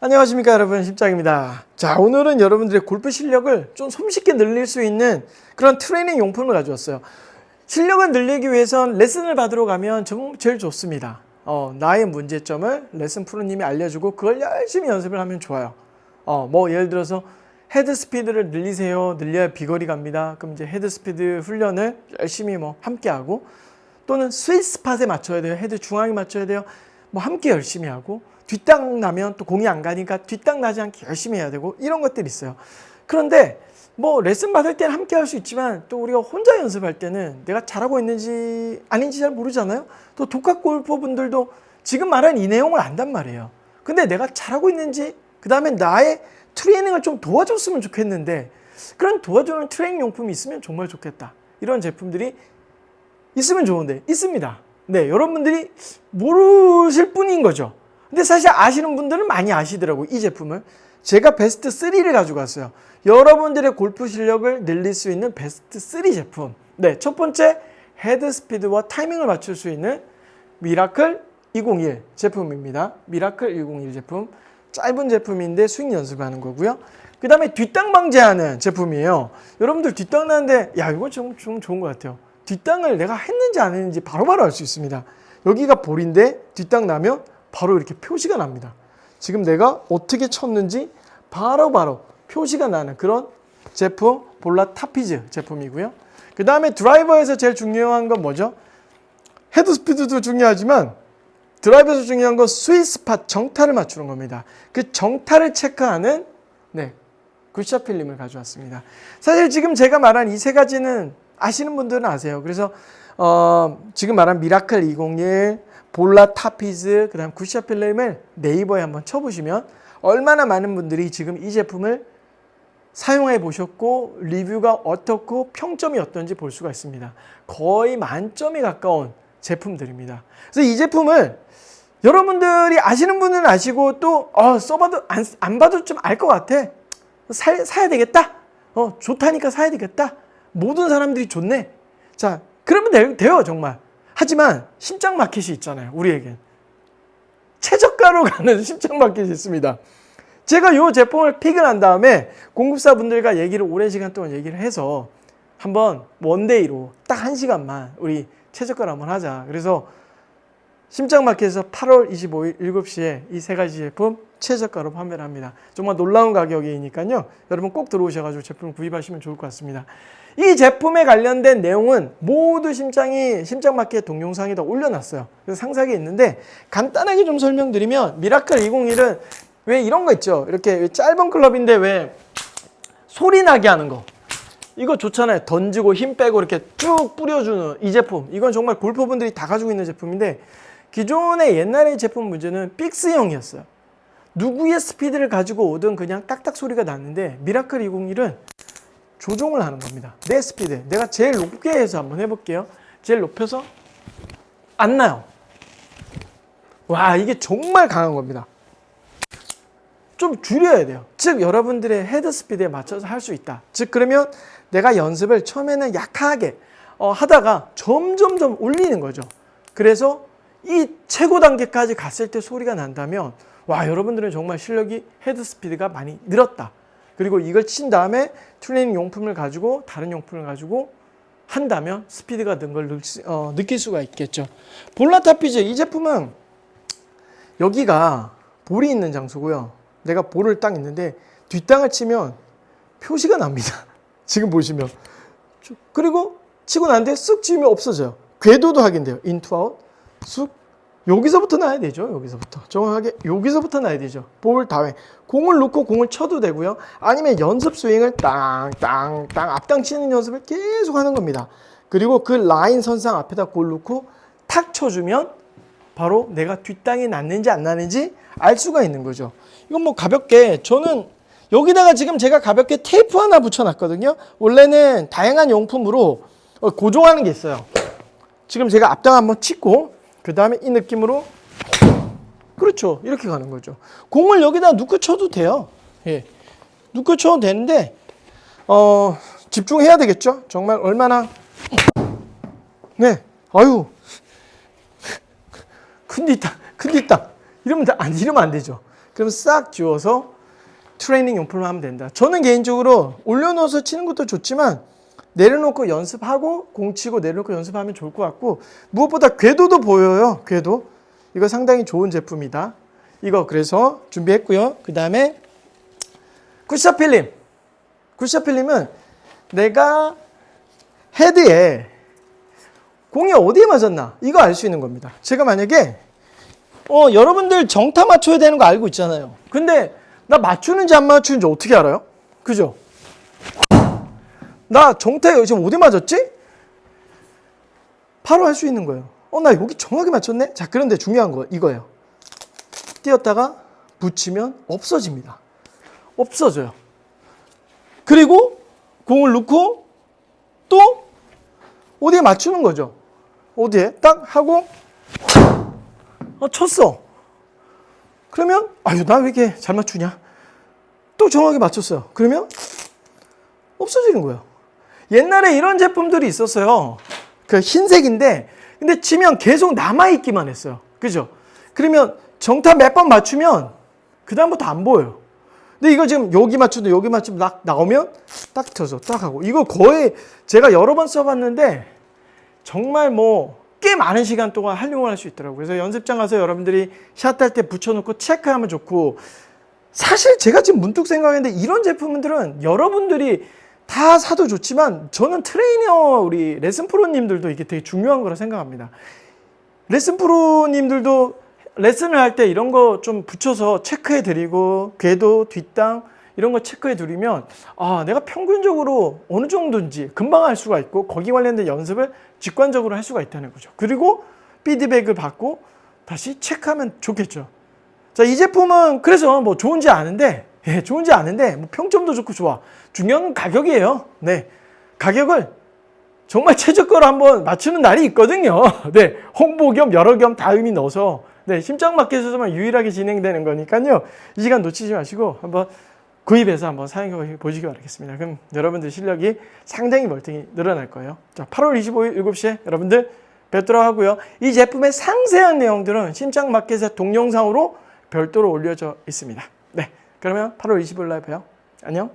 안녕하십니까 여러분 심장입니다. 자 오늘은 여러분들의 골프 실력을 좀 손쉽게 늘릴 수 있는 그런 트레이닝 용품을 가져왔어요. 실력을 늘리기 위해선 레슨을 받으러 가면 정 제일 좋습니다. 어, 나의 문제점을 레슨 프로님이 알려주고 그걸 열심히 연습을 하면 좋아요. 어, 뭐 예를 들어서 헤드 스피드를 늘리세요. 늘려야 비거리 갑니다. 그럼 이제 헤드 스피드 훈련을 열심히 뭐 함께 하고 또는 스윗 스팟에 맞춰야 돼요. 헤드 중앙에 맞춰야 돼요. 뭐 함께 열심히 하고 뒷땅 나면 또 공이 안 가니까 뒷땅 나지 않게 열심히 해야 되고 이런 것들이 있어요. 그런데 뭐 레슨 받을 때는 함께 할 수 있지만 또 우리가 혼자 연습할 때는 내가 잘하고 있는지 아닌지 잘 모르잖아요. 또 독학 골퍼 분들도 지금 말한 이 내용을 안단 말이에요. 근데 내가 잘하고 있는지 그 다음에 나의 트레이닝을 좀 도와줬으면 좋겠는데 그런 도와주는 트레이닝 용품이 있으면 정말 좋겠다. 이런 제품들이 있으면 좋은데 있습니다. 네, 여러분들이 모르실 뿐인 거죠. 근데 사실 아시는 분들은 많이 아시더라고 이 제품을. 제가 베스트 3를 가지고 왔어요. 여러분들의 골프 실력을 늘릴 수 있는 베스트 3 제품. 네, 첫 번째 헤드 스피드와 타이밍을 맞출 수 있는 미라클 201 제품입니다. 미라클 201 제품. 짧은 제품인데 스윙 연습하는 거고요. 그 다음에 뒷땅 방지하는 제품이에요. 여러분들 뒷땅 나는데 야 이거 좀, 좀 좋은 것 같아요. 뒷땅을 내가 했는지 안 했는지 바로바로 알 수 있습니다. 여기가 볼인데 뒷땅 나면 바로 이렇게 표시가 납니다. 지금 내가 어떻게 쳤는지 바로 바로 표시가 나는 그런 제품 볼라 타피즈 제품이고요. 그 다음에 드라이버에서 제일 중요한 건 뭐죠? 헤드 스피드도 중요하지만 드라이버에서 중요한 건 스윗 스팟 정타를 맞추는 겁니다. 그 정타를 체크하는 네 굿샷 필름을 가져왔습니다. 사실 지금 제가 말한 이 세 가지는 아시는 분들은 아세요. 그래서 어, 지금 말한 미라클 201, 볼라 타피즈, 그다음 굿샷 필름을 네이버에 한번 쳐보시면 얼마나 많은 분들이 지금 이 제품을 사용해 보셨고 리뷰가 어떻고 평점이 어떤지 볼 수가 있습니다. 거의 만점에 가까운 제품들입니다. 그래서 이 제품을 여러분들이 아시는 분은 아시고 또 어, 써봐도 안, 안 봐도 좀 알 것 같아. 사, 사야 되겠다. 어, 좋다니까 사야 되겠다. 모든 사람들이 좋네. 자, 그러면 돼, 돼요, 정말. 하지만 심장 마켓이 있잖아요, 우리에겐. 최저가로 가는 심장 마켓이 있습니다. 제가 이 제품을 픽을 한 다음에 공급사분들과 얘기를 오랜 시간 동안 얘기를 해서 한번 원데이로 딱 한 시간만 우리 최저가로 한번 하자. 그래서 심장마켓에서 8월 25일 7시에 이 세 가지 제품 최저가로 판매를 합니다. 정말 놀라운 가격이니까요. 여러분 꼭 들어오셔가지고 제품 구입하시면 좋을 것 같습니다. 이 제품에 관련된 내용은 모두 심장이 심장마켓 동영상에다 올려놨어요. 그래서 상세하게 있는데 간단하게 좀 설명드리면 미라클 201은 왜 이런 거 있죠? 이렇게 왜 짧은 클럽인데 왜 소리 나게 하는 거. 이거 좋잖아요. 던지고 힘 빼고 이렇게 쭉 뿌려주는 이 제품. 이건 정말 골퍼분들이 다 가지고 있는 제품인데 기존의 옛날의 제품 문제는 픽스형이었어요. 누구의 스피드를 가지고 오든 그냥 딱딱 소리가 났는데 미라클 201은 조종을 하는 겁니다. 내 스피드. 내가 제일 높게 해서 한번 해볼게요. 제일 높여서 안 나요. 와 이게 정말 강한 겁니다. 좀 줄여야 돼요. 즉 여러분들의 헤드 스피드에 맞춰서 할 수 있다. 즉 그러면 내가 연습을 처음에는 약하게 어, 하다가 점점점 올리는 거죠. 그래서 이 최고 단계까지 갔을 때 소리가 난다면 와 여러분들은 정말 실력이 헤드 스피드가 많이 늘었다. 그리고 이걸 친 다음에 트레이닝 용품을 가지고 다른 용품을 가지고 한다면 스피드가 는걸 어, 느낄 수가 있겠죠. 볼라타피즈 이 제품은 여기가 볼이 있는 장소고요. 내가 볼을 딱 있는데 뒷땅을 치면 표시가 납니다. 지금 보시면. 쭉. 그리고 치고 난 뒤에 쓱 치면 없어져요. 궤도도 확인돼요. 인투 아웃. 쑥. 여기서부터 나야 되죠. 여기서부터. 정확하게 여기서부터 나야 되죠. 볼 다음에 공을 놓고 공을 쳐도 되고요. 아니면 연습 스윙을 땅땅땅 앞땅 치는 연습을 계속 하는 겁니다. 그리고 그 라인 선상 앞에다 공 놓고 탁 쳐주면 바로 내가 뒷땅이 났는지 안 났는지 알 수가 있는 거죠. 이건 뭐 가볍게 저는 여기다가 지금 제가 가볍게 테이프 하나 붙여놨거든요. 원래는 다양한 용품으로 어, 고정하는 게 있어요. 지금 제가 앞땅 한번 치고 그 다음에 이 느낌으로 그렇죠. 이렇게 가는 거죠. 공을 여기다 놓고 쳐도 돼요. 예. 놓고 쳐도 되는데 어, 집중해야 되겠죠. 정말 얼마나 네. 아유. 큰 뒷땅, 큰 뒷땅. 이러면 안, 이러면 안 되죠. 그럼 싹 지워서 트레이닝 용품을 하면 된다. 저는 개인적으로 올려놓아서 치는 것도 좋지만 내려놓고 연습하고 공 치고 내려놓고 연습하면 좋을 것 같고 무엇보다 궤도도 보여요. 궤도. 이거 상당히 좋은 제품이다. 이거 그래서 준비했고요. 그 다음에 쿠샤 필름. 쿠샤 필름은 내가 헤드에 공이 어디에 맞았나 이거 알 수 있는 겁니다. 제가 만약에 어 여러분들 정타 맞춰야 되는 거 알고 있잖아요. 근데 나 맞추는지 안 맞추는지 어떻게 알아요? 그죠? 나 정타 지금 어디 맞았지? 바로 할 수 있는 거예요. 어 나 여기 정확히 맞췄네. 자 그런데 중요한 거 이거예요. 띄었다가 붙이면 없어집니다. 없어져요. 그리고 공을 넣고 또 어디에 맞추는 거죠. 어디에 딱 하고 어, 쳤어. 그러면 아유 나 왜 이렇게 잘 맞추냐? 또 정확히 맞췄어요. 그러면 없어지는 거예요. 옛날에 이런 제품들이 있었어요. 그 흰색인데 근데 치면 계속 남아 있기만 했어요. 그죠? 그러면 정타 몇 번 맞추면 그 다음부터 안 보여요. 근데 이거 지금 여기 맞추도 여기 맞추면 딱 나오면 딱 쳐서 딱 하고 이거 거의 제가 여러 번 써봤는데 정말 뭐 꽤 많은 시간 동안 활용을 할 수 있더라고요. 그래서 연습장 가서 여러분들이 샷 할 때 붙여놓고 체크하면 좋고 사실 제가 지금 문득 생각했는데 이런 제품들은 여러분들이 다 사도 좋지만 저는 트레이너 우리 레슨 프로님들도 이게 되게 중요한 거라 생각합니다. 레슨 프로님들도 레슨을 할 때 이런 거 좀 붙여서 체크해 드리고 궤도 뒷땅 이런 거 체크해 드리면 아 내가 평균적으로 어느 정도인지 금방 할 수가 있고 거기 관련된 연습을 직관적으로 할 수가 있다는 거죠. 그리고 피드백을 받고 다시 체크하면 좋겠죠. 자, 이 제품은 그래서 뭐 좋은지 아는데, 예, 좋은지 아는데, 뭐 평점도 좋고 좋아. 중요한 건 가격이에요. 네. 가격을 정말 최저가로 한번 맞추는 날이 있거든요. 네. 홍보 겸 여러 겸 다 의미 넣어서, 네. 심장 마켓에서만 유일하게 진행되는 거니까요. 이 시간 놓치지 마시고 한번 구입해서 한번 사용해 보시기 바라겠습니다. 그럼 여러분들 실력이 상당히 멀쩡히 늘어날 거예요. 자, 8월 25일 7시에 여러분들 뵙도록 하고요. 이 제품의 상세한 내용들은 심장 마켓의 동영상으로 별도로 올려져 있습니다. 네. 그러면 8월 25일 날 봬요. 안녕.